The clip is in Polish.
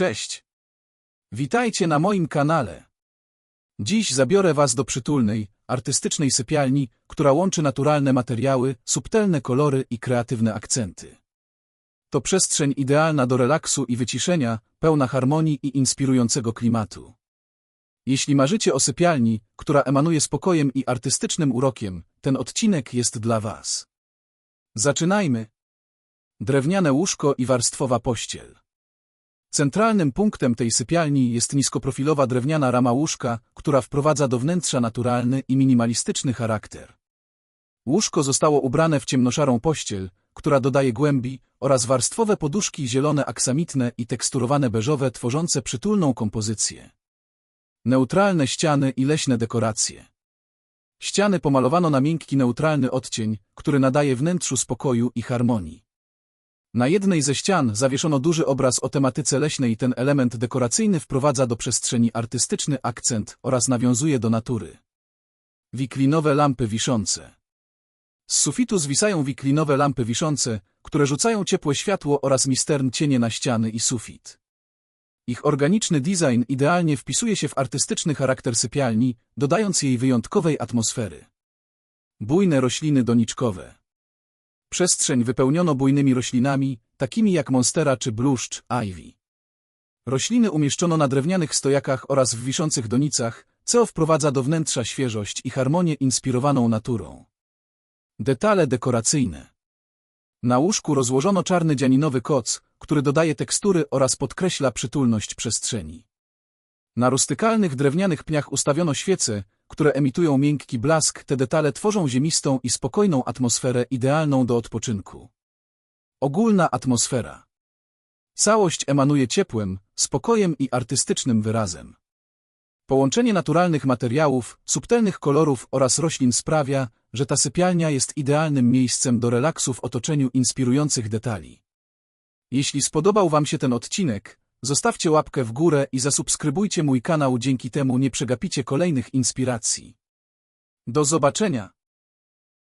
Cześć! Witajcie na moim kanale. Dziś zabiorę Was do przytulnej, artystycznej sypialni, która łączy naturalne materiały, subtelne kolory i kreatywne akcenty. To przestrzeń idealna do relaksu i wyciszenia, pełna harmonii i inspirującego klimatu. Jeśli marzycie o sypialni, która emanuje spokojem i artystycznym urokiem, ten odcinek jest dla Was. Zaczynajmy. Drewniane łóżko i warstwowa pościel. Centralnym punktem tej sypialni jest niskoprofilowa drewniana rama łóżka, która wprowadza do wnętrza naturalny i minimalistyczny charakter. Łóżko zostało ubrane w ciemnoszarą pościel, która dodaje głębi, oraz warstwowe poduszki zielone aksamitne i teksturowane beżowe tworzące przytulną kompozycję. Neutralne ściany i leśne dekoracje. Ściany pomalowano na miękki neutralny odcień, który nadaje wnętrzu spokoju i harmonii. Na jednej ze ścian zawieszono duży obraz o tematyce leśnej. Ten element dekoracyjny wprowadza do przestrzeni artystyczny akcent oraz nawiązuje do natury. Wiklinowe lampy wiszące. Z sufitu zwisają wiklinowe lampy wiszące, które rzucają ciepłe światło oraz mistern cienie na ściany i sufit. Ich organiczny design idealnie wpisuje się w artystyczny charakter sypialni, dodając jej wyjątkowej atmosfery. Bujne rośliny doniczkowe. Przestrzeń wypełniono bujnymi roślinami, takimi jak monstera czy bluszcz, ivy. Rośliny umieszczono na drewnianych stojakach oraz w wiszących donicach, co wprowadza do wnętrza świeżość i harmonię inspirowaną naturą. Detale dekoracyjne. Na łóżku rozłożono czarny dzianinowy koc, który dodaje tekstury oraz podkreśla przytulność przestrzeni. Na rustykalnych drewnianych pniach ustawiono świece, które emitują miękki blask, te detale tworzą ziemistą i spokojną atmosferę idealną do odpoczynku. Ogólna atmosfera. Całość emanuje ciepłem, spokojem i artystycznym wyrazem. Połączenie naturalnych materiałów, subtelnych kolorów oraz roślin sprawia, że ta sypialnia jest idealnym miejscem do relaksu w otoczeniu inspirujących detali. Jeśli spodobał Wam się ten odcinek, zostawcie łapkę w górę i zasubskrybujcie mój kanał, dzięki temu nie przegapicie kolejnych inspiracji. Do zobaczenia!